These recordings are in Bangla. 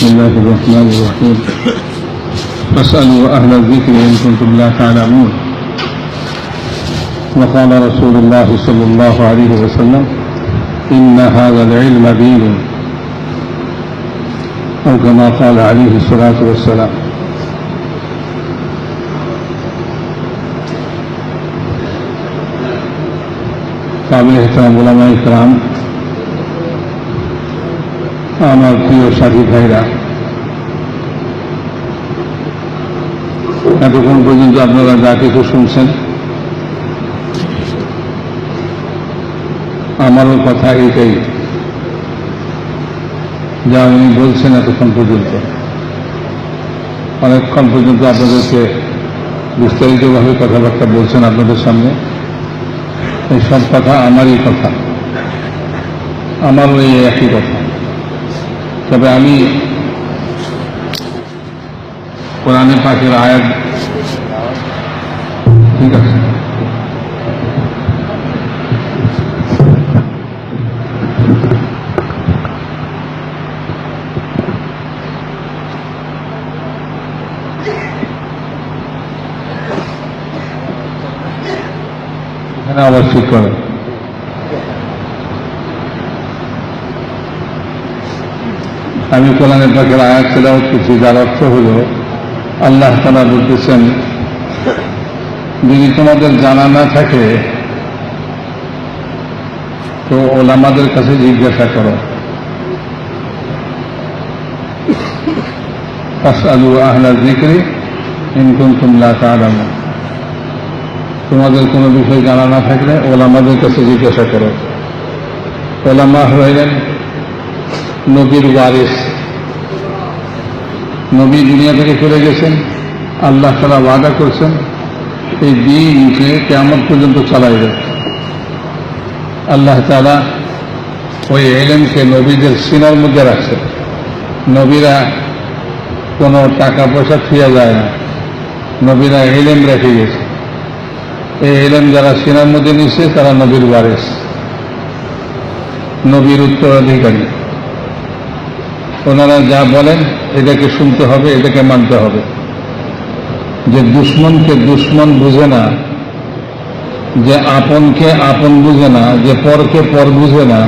الشيطان الرجيم بسم الله الرحمن الرحيم فاسألوا أهل الذكر إن كنتم لا تعلمون وقال رسول الله صلى الله عليه وسلم إن هذا العلم دين أو كما قال عليه الصلاة والسلام কাবিল ইহতারাম ওলামা ইকরাম আমার প্রিয় সাথী ভাইরা এতক্ষণ পর্যন্ত আপনারা যা কিছু শুনছেন, আমারও কথা এটাই যা উনি বলছেন এতক্ষণ পর্যন্ত। অনেকক্ষণ পর্যন্ত আপনাদেরকে বিস্তারিতভাবে কথাবার্তা বলছেন আপনাদের সামনে। এই সব কথা আমারই কথা, আমারও এই একই কথা। তবে আমি কোরআনে পাখির আয়াত আবার ঠিক করে আমি কোরআনে পাখির আয়াত তেলাওয়াত করছি, যার অর্থ হল, আল্লাহ তালা বলতেছেন, যদি তোমাদের জানা না থাকে, তো ওলামাদের কাছে জিজ্ঞাসা করো। আলু আহলা জিক্রি ইনকুম তুমলা তালামা তোমাদের কোনো বিষয় জানা না থাকলে ওলামাদের কাছে জিজ্ঞাসা করো। ওলামা হইলেন নবীর ওয়ারিস। নবী দুনিয়া থেকে চলে গেছেন, আল্লাহ তালা ওয়াদা করছেন, এই দিনকে কেমন পর্যন্ত চালাইবে। আল্লাহ তালা ওই এলেমকে নবীদের সিনার মধ্যে রাখছে। নবীরা কোনো টাকা পয়সা থিয়া যায় না। নবীরা এলেম রেখে গেছে। এই এলেম যারা সিনার মধ্যে নিচ্ছে তারা নবীর ওয়ারিস। নবীর উত্তরাধিকারী। ওনারা যা বলেন এটাকে শুনতে হবে এটাকে মানতে হবে। যে দুশ্মনকে দুশ্মন বুঝে না, যে আপনকে আপন বুঝে না, যে পরকে পর বুঝে না,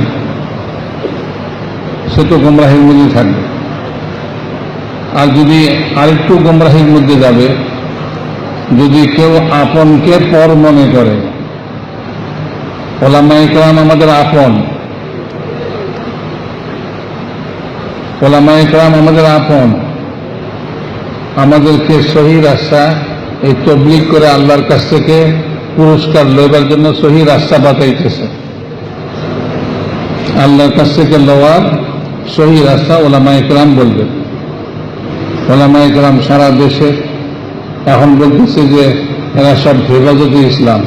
সে তো গোমরাহির মধ্যে থাকবে। আর যদি আরেকটু গোমরাহির মধ্যে যাবে যদি কেউ আপনকে পর মনে করে। ওলামাইকরাম আমাদের আপন। ওলামাইকরাম আমাদের আপন। আমাদেরকে সহি রাস্তা এই তবলিক করে আল্লাহর কাছ থেকে পুরস্কার লইবার জন্য সহি রাস্তা বাতাইতেছে। আল্লাহর কাছ থেকে লওয়ার সহি রাস্তা ওলামা ইকরাম বলবে। ওলামা ইকরাম সারা দেশে এখন বলতেছে যে, এরা সব হেফাজতে ইসলাম।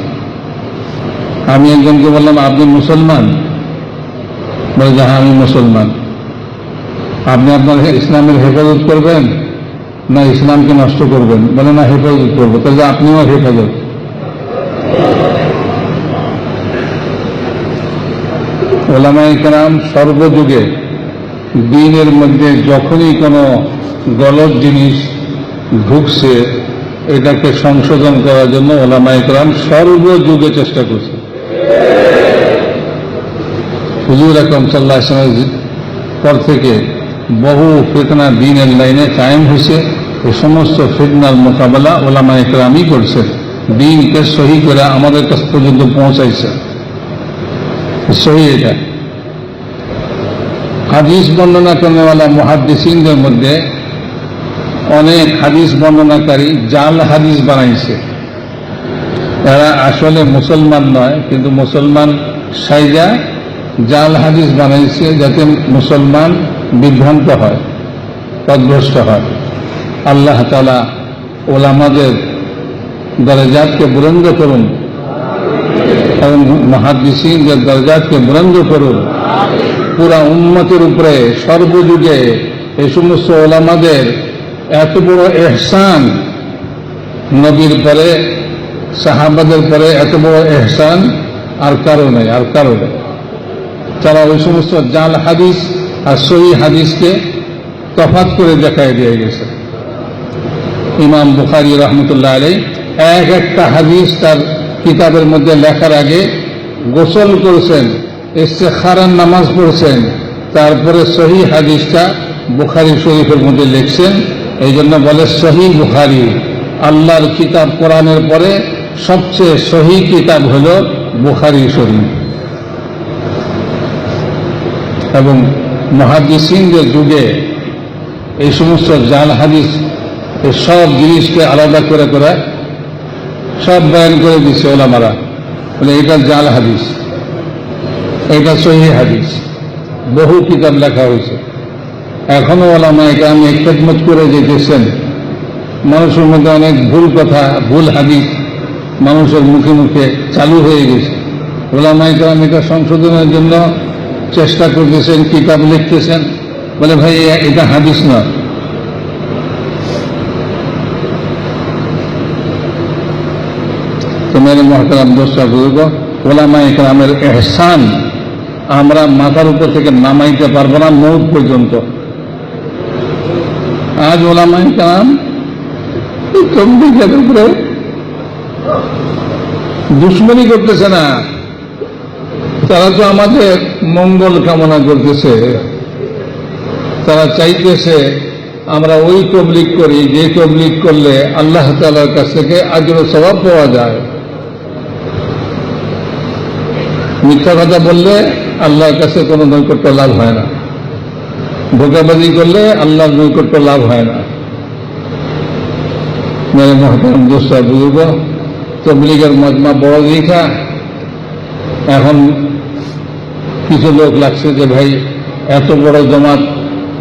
আমি একজনকে বললাম, আপনি মুসলমান? বলে যে হ্যাঁ আমি মুসলমান। আপনি আপনার ইসলামের হেফাজত করবেন না ইসলামকে নষ্ট করবেন? বলে, না, হেফাজত করব। তাহলে আপনিও হেফাজত। ওলামাই কালাম সর্বযুগে দিনের মধ্যে যখনই কোনো গলত জিনিস ঢুকছে এটাকে সংশোধন করার জন্য ওলামাই কালাম সর্বযুগে চেষ্টা করছে। হুজুর আকরম সাল্লাহ ইসলামের পর থেকে বহু ফিতনা দিনের লাইনে কায়েম হয়েছে। এই সমস্ত ফিতনার মোকাবেলা ওলামা একরামই করছে। দিনকে সহি করে আমাদের কাছ পর্যন্ত পৌঁছাইছে। সহি এটা। হাদিস বর্ণনা করেওয়ালা মহাদিসিনদের মধ্যে অনেক হাদিস বর্ণনাকারী জাল হাদিস বানাইছে। এরা আসলে মুসলমান নয়, কিন্তু মুসলমান সাইজা জাল হাদিস বানাইছে যাতে মুসলমান বিভ্রান্ত হয়, পদভ্রষ্ট হয়। আল্লাহ তালা ওলামাদের দরজাতকে বুলন্দ করুন এবং মহাদিসিনদের দরজাতকে বুলন্দ করুন। পুরা উন্মতের উপরে সর্বযুগে এই সমস্ত ওলামাদের এত বড় এহসান নবীর পরে, সাহাবাদের পরে এত বড় এহসান আর কারও নেই, আর কারও নেই। তারা ওই সমস্ত জাল হাদিস আর সহি হাদিসকে তফাত করে দেখায় দিয়ে গেছে। ইমাম বুখারি রহমতুল্লাহ আলাই এক একটা হাদিস তার কিতাবের মধ্যে লেখার আগে গোসল করেছেন, ইস্তেখারার নামাজ পড়ছেন, তারপরে সহি হাদিসটা বুখারি শরীফের মধ্যে লিখছেন এই জন্য বলে সহি বুখারি। আল্লাহর কিতাব কোরআনের পরে সবচেয়ে সহি কিতাব হল বুখারি শরীফ। এবং মহাদিসিনদের যুগে এই সমস্ত জাল হাদিস, এই সব জিনিসকে আলাদা করে করে, সব বয়ান করে দিচ্ছে ওলামারা। বলে এটা জাল হাদিস, এটা সহি হাদিস। বহু কিতাব লেখা হয়েছে। এখনও ওলামাকে আমি খেদমত করে যেতেছেন। মানুষের মধ্যে অনেক ভুল কথা, ভুল হাদিস মানুষের মুখে মুখে চালু হয়ে গেছে। ওলামাইকে আমি এটা সংশোধনের জন্য চেষ্টা করতেছেন, কিতাব লিখতেছেন। বলে, ভাই এটা হাদিস না তো মেরে মহতারাম দোষা বুজুর্গ ওলামা ইকরামের এহসান আমরা মাথার উপর থেকে নামাইতে পারব না, মৌত পর্যন্ত। আজ ওলামা ইকরাম তবলিগের উপরে দুশ্মনী করতেছে না। তারা তো আমাদের মঙ্গল কামনা করতেছে। তারা চাইতেছে আমরা ওই তবলিক করি, যে তবলিক করলে আল্লাহ তালার কাছ থেকে আজর স্বভাব পাওয়া যায়। মিথ্যা কথা বললে আল্লাহর কাছে কোনো নৈকট্য লাভ হয় না। ধোকাবাজি করলে আল্লাহর নৈকট্য লাভ হয় না। মেরে মহতারাম দোষটা বুঝব তবলিগের মজমা বড় দীঘা এখন কিছু লোক লাগছে যে, ভাই, এত বড় জমাত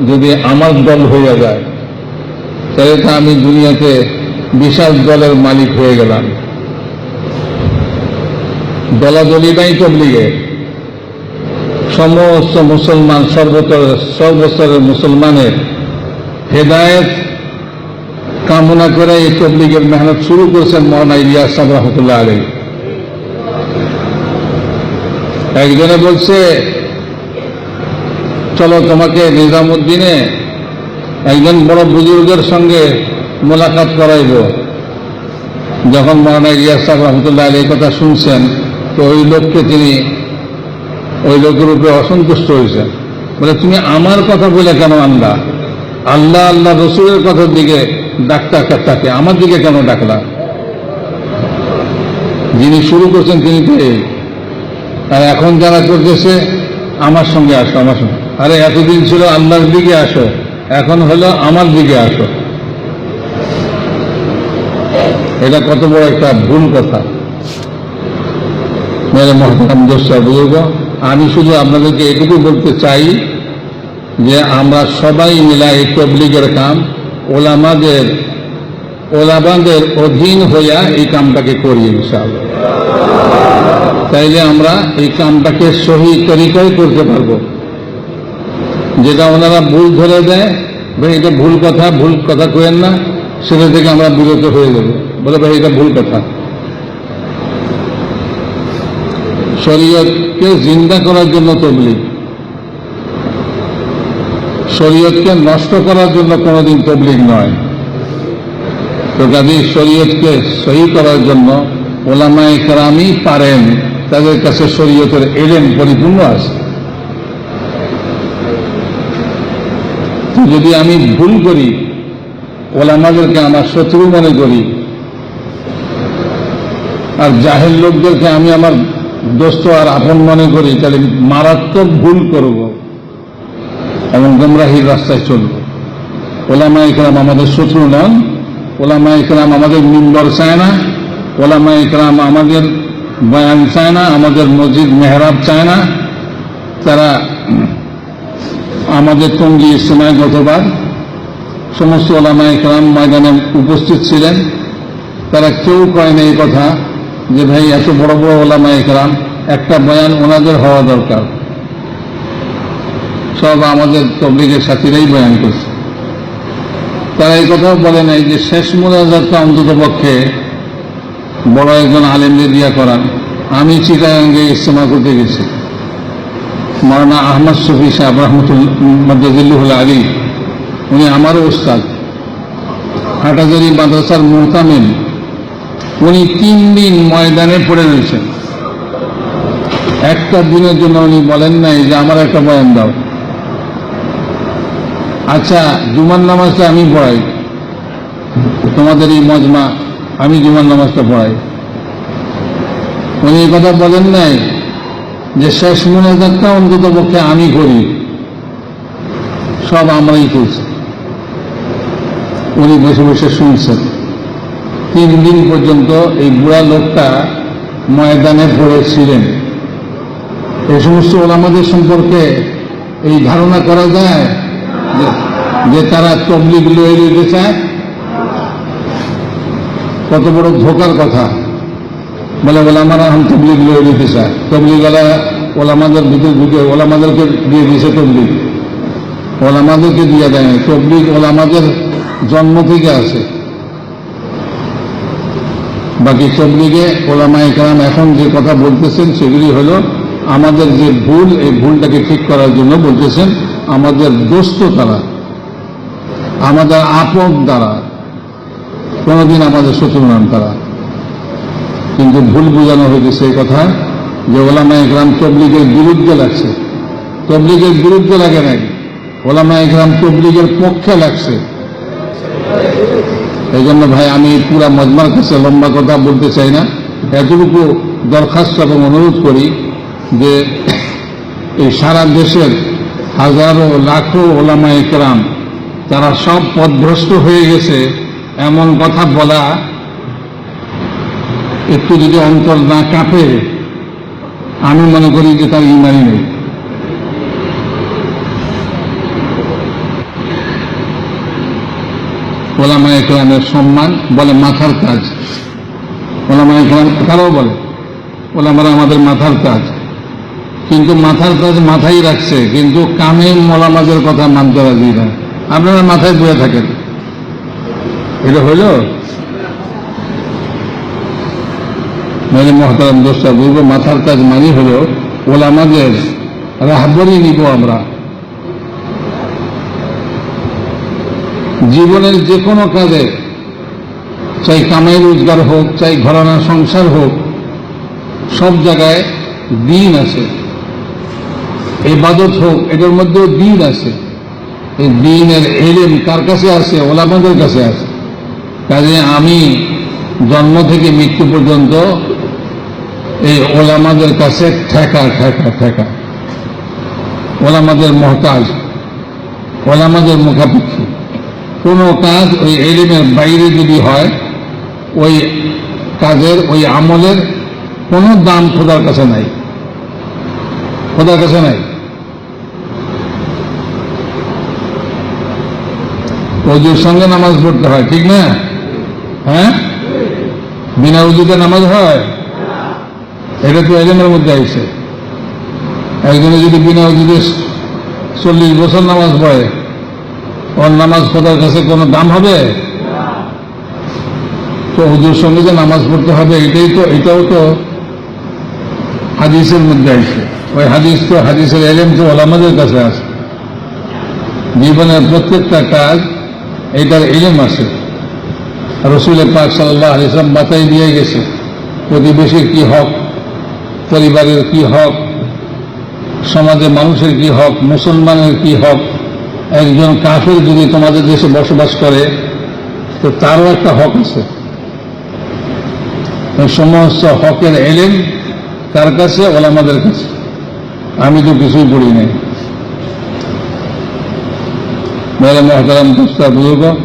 যদি আমার দল হয়ে যায়, তাহলে তো আমি দুনিয়াতে বিশাল দলের মালিক হয়ে গেলাম। দলাদলি নাই তবলিগে সমস্ত মুসলমান, সর্বতর, সর্বস্তরের মুসলমানের হেদায়েত কামনা করে এই তবলিগের মেহনত শুরু করেছেন মহানা ইলিয়াস রহমতুল্লাহ আলী একজনে বলছে, চলো তোমাকে নিজামুদ্দিনে একজন বড় বুজুর্গের সঙ্গে মোলাকাত করাইব। যখন মহানা ইলিয়াস রহমতুল্লাহ আলী কথা শুনছেন, তো ওই লোককে তিনি ওই লোকের উপরে অসন্তুষ্ট হয়েছে। বলে, তুমি আমার কথা বলে কেন আনলা? আল্লাহ আল্লাহ রসুলের কথার দিকে ডাক্তার তাকে আমার দিকে কেন ডাকলা? যিনি শুরু করছেন তিনি তো এই আর এখন যারা করতেছে, আমার সঙ্গে আসো, আমার সঙ্গে। আরে, এতদিন ছিল আল্লাহর দিকে আসো, এখন হলো আমার দিকে আসো। এটা কত বড় একটা ভুল কথা। মেরে মহতারাম দোষা বুঝব আমি শুধু আপনাদেরকে এটুকু বলতে চাই যে আমরা সবাই মিলা এই তবলিগের কাম, ওলামাদের ওলামাদের অধীন হইয়া এই কামটাকে করি ইনশাআল্লাহ। তাইলে আমরা এই কামটাকে সহি তরিকায় করতে পারব। যেটা ওনারা ভুল ধরে দেয়, ভাই, এটা ভুল কথা ভুল কথা কেন না, সেটা থেকে আমরা বিরত হয়ে যাব। বলে, ভাই, এটা ভুল কথা। শরীয়তকে জিন্দা করার জন্য তবলিগ। শরীয়তকে নষ্ট করার জন্য কোনোদিন তবলিগ নয়। তো কাজে শরীয়তকে সহি করার জন্য ওলামায় কেরামই পারেন, তাদের কাছে শরীয়তের এলেন পরিপূর্ণ আছে। যদি আমি ভুল করি, ওলামাদেরকে আমার শত্রু মনে করি, আর জাহের লোকদেরকে আমি আমার দোস্ত, আর আপন মনে করি, তাহলে মারাত্মক ভুল করব। এবং গুমরাহির রাস্তায় চলব। ওলামা ইকরাম আমাদের শত্রু নন ওলামা ইকরাম আমাদের মিম্বর চায় না। ওলামা ইকরাম আমাদের বয়ান চায় না। আমাদের মসজিদ মেহরাব চায় না। তারা আমাদের টঙ্গি ইসলামায় গতবার সমস্ত ওলামা ইকরাম ময়দানে উপস্থিত ছিলেন। তারা কেউ কয় না এই কথা। যে ভাই এত বড় বড় ওলামা ইকরাম একটা বয়ান ওনাদের হওয়া দরকার। সব আমাদের তবলিগের সাথীরাই বয়ান করছে। তারা এই কথাও বলে নাই যে শেষ মোনাজাতটা অন্তত পক্ষে বড় একজন আলেমদের দিয়া করান আমি চিটাগাঙ্গে ইস্তেমা করতে গেছি। মৌলানা আহমদ শফি সাহেব রহমতুল্লাহ আলী উনি আমারও ওস্তাদ। হাটাজারি মাদ্রাসার মোহতামিন উনি তিন দিন ময়দানে পড়ে রয়েছেন। একটা দিনের জন্য উনি বলেন নাই যে, আমার একটা বয়ান দাও। আচ্ছা জুমার নামাজটা আমি পড়াই। তোমাদের এই মজমা আমি জুমার নামাজটা পড়াই। উনি এই কথা বলেন নাই যে, শেষ মোনাজাতটা অন্তত পক্ষে আমি করি। সব আমরাই করছি। উনি বসে বসে শুনছেন। তিন দিন পর্যন্ত এই বুড়া লোকটা ময়দানে পড়েছিলেন। এই সমস্ত ওলামাদের সম্পর্কে এই ধারণা করা যায় যে- তারা তবলিগ লয়ে দিতে চায়। কত বড় ধোকার কথা। বলে ওলামারা এখন তবলিগ লয়ে দিতে চায়। তবলিগওয়ালা ওলামাদের ভিতরে ঢুকে ওলামাদেরকে দিয়ে দিয়েছে তবলিগ। ওলামাদেরকে দিয়ে দেয় নাই। তবলিগ ওলামাদের জন্ম থেকে আছে। বাকি তবলিগে ওলামা একরাম এখন যে কথা বলতেছেন সেগুলি হলো আমাদের যে ভুল, এই ভুলটাকে ঠিক করার জন্য বলতেছেন আমাদের দোস্ত তারা, আমাদের আপন দ্বারা কোনোদিন আমাদের শত্রু নাম তারা। কিন্তু ভুল বোঝানো হয়েছে সেই কথা যে ওলামা একরাম তবলিগের বিরুদ্ধে লাগছে। তবলিগের বিরুদ্ধে লাগে নাই। ওলামা একরাম তবলিগের পক্ষে লাগছে। এই জন্য ভাই, আমি পুরা মজমার কাছে লম্বা কথা বলতে চাই না। এতটুকু দরখাস্ত এবং অনুরোধ করি যে এই সারা দেশের হাজারো লাখো ওলামা একরাম, তারা সব পথভ্রষ্ট হয়ে গেছে, এমন কথা বলা একটু যদি অন্তর না কাঁপে, আমি মনে করি যে তার ইমানই নেই। ওলামা একরামের সম্মান বলে মাথার কাজ। ওলামা একরাম কারও বলে, ওলামারা আমাদের মাথার কাজ। কিন্তু মাথার কাজ মাথায় রাখছে, কিন্তু কামে মোলামাদের কথা মানতে রাজি না। আপনারা মাথায় বয়ে থাকেন। এটা হইল? মানে মহতারাম দোষটা বলব মাথার কাজ মানি হলো ওলামাদের রাহবরি নিব আমরা। জীবনের যে কোনো কাজে, চাই কামাই রোজগার হোক, চাই ঘরানা সংসার হোক, সব জায়গায় দিন আছে। ইবাদত হোক, এটার মধ্যেও দিন আছে। এই দিনের এলেম কার কাছে আছে? ওলামাদের কাছে আছে। কাজে আমি জন্ম থেকে মৃত্যু পর্যন্ত এই ওলামাদের কাছে ঠেকা ঠেকা ঠেকা। ওলামাদের মহতাজ, ওলামাদের মুখাপেক্ষী। কোনো কাজ ওই এলিমের বাইরে যদি হয়, ওই কাজের, ওই আমলের কোনো দাম খোদার কাছে নাই। খোদার কাছে নাই। অজুর সঙ্গে নামাজ পড়তে হয়, ঠিক না? হ্যাঁ? বিনা উজুতে নামাজ হয়? এটা তো এলেমের মধ্যে আইছে। একজনে যদি বিনা উজুতে চল্লিশ বছর নামাজ পড়ে ওর নামাজ খোদার কাছে কোনো দাম হবে? তো হুজুর সঙ্গে যে নামাজ পড়তে হবে, এটাই তো, এটাও তো হাদিসের মধ্যে আছে ওই হাদিস তো হাদিসের এলেম তো ওলামাদের কাছে আছে জীবনের প্রত্যেকটা কাজ, এটার এলেম আছে রসুল পাক সাল্লাহ আলিসাম বাতাই দিয়ে গেছে। প্রতিবেশীর কি হক, পরিবারের কি হক সমাজে মানুষের কি হক, মুসলমানের কি হক একজন কাফের যদি তোমাদের দেশে বসবাস করে, তো তারও একটা হক আছে। সমস্ত হকের এলেন কার কাছে? ওলামাদের কাছে। আমি তো কিছুই পড়ি নাই। বলে মহতারাম দোস্তা, বুজুর্গ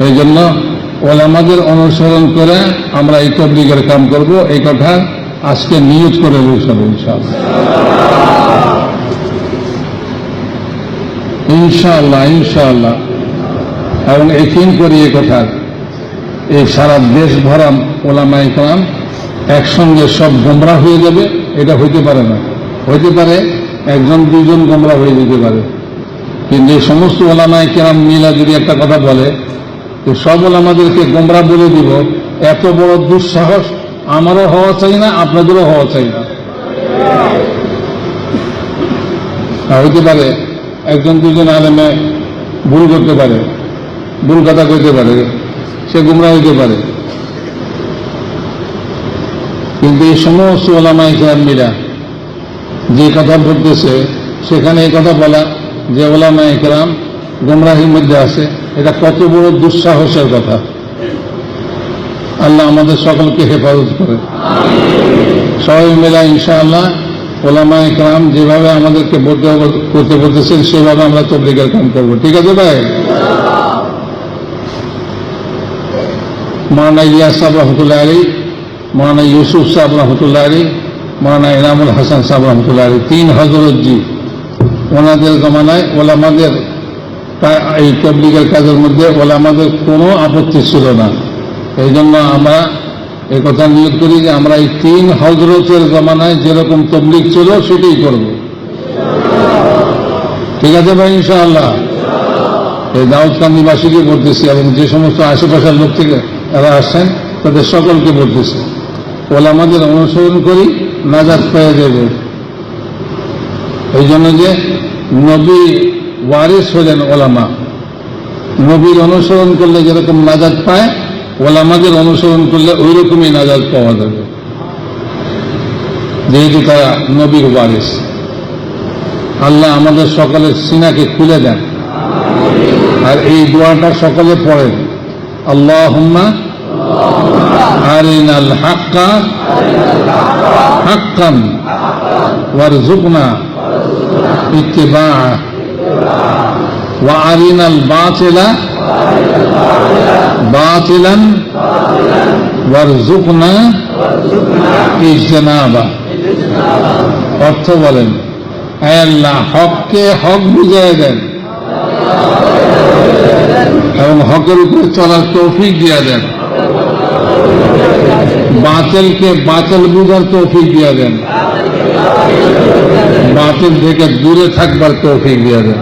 এই জন্য ওলামাদের অনুসরণ করে আমরা এই তবলিগের কাম করব। এই কথা আজকে নিয়োগ করে রয়েছে ইনশাআল্লাহ। ইনশাআল্লাহ ইনশাআল্লাহ। এবং একিন করি এ কথা, এই সারা দেশ ভরা ওলামা ইকরাম একসঙ্গে সব গোমরা হয়ে যাবে, এটা হইতে পারে না। হইতে পারে একজন দুজন গোমরা হয়ে যেতে পারে। কিন্তু এই সমস্ত ওলামায় কেরাম মিলা যদি একটা কথা বলে, তো সব ওলামাদেরকে গোমরা বলে দিব, এত বড় দুঃসাহস আমারও হওয়া চাই না, আপনাদেরও হওয়া চাই না। হইতে পারে একজন দুজন আলেমে ভুল করতে পারে, ভুল কথা কইতে পারে, সে গুমরা হইতে পারে। কিন্তু এই সমস্ত ওলামাই মিলা যে কথা বলতেছে, সেখানে এই কথা বলা যে ওলামা একরাম গুমরাহির মধ্যে আছে, এটা কত বড় দুঃসাহসের কথা। আল্লাহ আমাদের সকলকে হেফাজত করে। সবাই মেলা ইনশাআল্লাহ ওলামা একরাম যেভাবে আমাদেরকে করতে বলতেছেন, সেভাবে আমরা তবলিগের কাম করব। ঠিক আছে ভাই? মৌলানা ইলিয়াস সাহেব রহমতুল্লাহ আলী মৌলানা ইউসুফ সাহেব রহমতুল্লাহ আলী মৌলানা ইনামুল হাসান সাহেব রহমতুল্লাহ আলী তিন হজরতজি ওনাদের জমানায় ওলামাদের এই তবলিগের কাজের মধ্যে ওলামাদের কোনো আপত্তি ছিল না। এই জন্য আমরা এই কথা নিয়োগ করি যে আমরা এই তিন হজরতের জমানায় যেরকম তবলিগ ছিল, সেটাই করব। ঠিক আছে ভাই, ইনশাআল্লাহ? এই দাউদকান্দিবাসীকে বলতেছি এবং যে সমস্ত আশেপাশের লোক থেকে এরা আসছেন, তাদের সকলকে বলতেছি। ওলা আমাদের অনুসরণ করি নাজাদ পেয়ে যাবে। এই জন্য যে নবী ওয়ারিস হলেন ওলামা। নবীর অনুসরণ করলে যেরকম নাজাদ পায় ওলামাদের অনুসরণ করলে ওই রকমই নাজাদ পাওয়া যাবে। যেহেতু তারা নবীর ওয়ারিস। আল্লাহ আমাদের সকলের সিনাকে খুলে দেন। আর এই দোয়াটা সকলে পড়েন। আল্লাহ আরিনাল হাক্কা হাক্কান ওয়ারজুকনা ইত্তিবাআ ওয়া আরিনাল বাতিলা বাতিলান ওয়ারজুকনা ইজনাবা অর্থ বলেন আল্লাহ, হককে হক বুঝায় দেন এবং হকের উপরে চলার তৌফিক দিয়া দেন। বাতিলকে বাতিল বুঝার তৌফিক দিয়া দেন। বাতিল থেকে দূরে থাকবার তৌফিক দিয়া দেন।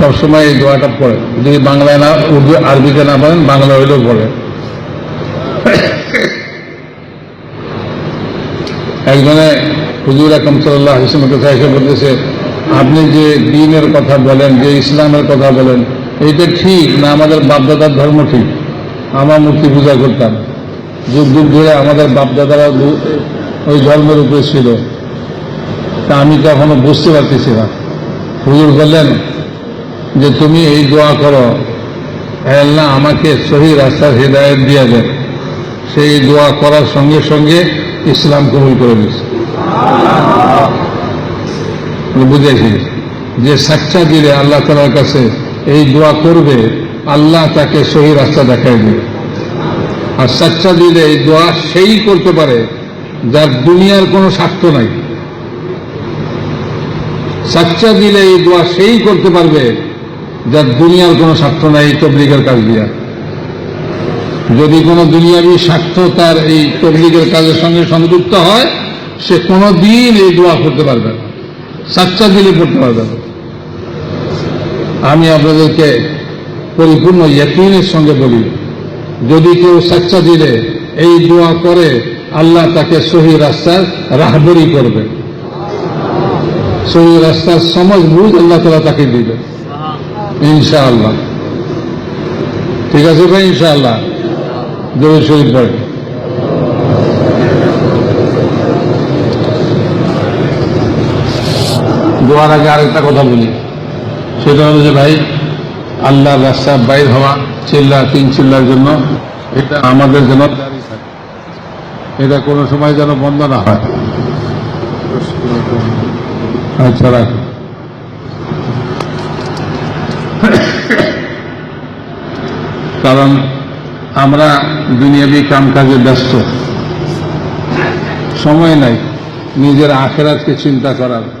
সবসময় এই দোয়াটা পড়ে। যদি বাংলায় না, উর্দু, আরবিতে না পারেন বাংলা হইলেও পড়ে একজনে হুজুর আকম সাল্লাহ হিসেবের কথা এসে বলতেছে, আপনি যে দিনের কথা বলেন, যে ইসলামের কথা বলেন, এইটা ঠিক না আমাদের বাপদাদার ধর্ম ঠিক? আমার মূর্তি পূজা করতাম। যুগ যুগ ধরে আমাদের বাপদাদারা ওই ধর্মের উপরে ছিল। তা আমি তো এখনও বুঝতে পারতেছি না। হুজুর বললেন যে তুমি এই দোয়া করো। আল্লাহ, আমাকে সহি রাস্তার হৃদায়ত দিয়ে দেন সেই দোয়া করার সঙ্গে সঙ্গে ইসলাম কবুল করে দিচ্ছে বুঝেছি যে সাচ্চা দিলে আল্লাহ তালার কাছে এই দোয়া করবে, আল্লাহ তাকে সহি রাস্তা দেখায় দিবে। আর সাচ্চা দিলে এই দোয়া সেই করতে পারে যার দুনিয়ার কোনো স্বার্থ নাই। সাচ্চা দিলে এই দোয়া সেই করতে পারবে যার দুনিয়ার কোনো স্বার্থ নাই, এই তবলিগের কাজ দিয়া। যদি কোনো দুনিয়াবী স্বার্থ তার এই তবলিগের কাজের সঙ্গে সংযুক্ত হয়, সে কোনো দিন এই দোয়া করতে পারবে না। সাচ্চা দিলে করতে পারবে না। আমি আপনাদেরকে পরিপূর্ণ ইয়কিনের সঙ্গে বলি, যদি কেউ সাচ্চা দিলে এই দোয়া করে, আল্লাহ তাকে সহি রাস্তার রাহবরি করবে। সহি রাস্তার সমাজ বুঝ আল্লাহ তালা তাকে দিবে। ইনশাআল্লাহ। ঠিক আছে ভাই, ইনশাআল্লাহ। জরুরি শহীদ পড়ে। দোয়ার আগে আরেকটা কথা বলি। সেটা হলো যে ভাই, আল্লাহ রাস্তা বাইর হওয়া, চিল্লা, তিন চিল্লার জন্য, এটা আমাদের জন্য এটা কোনো সময় যেন বন্ধ না হয়। আচ্ছা রাখো। কারণ আমরা দুনিয়াবি কামকাজে ব্যস্ত। সময় নাই। নিজের আখেরাতকে চিন্তা করার।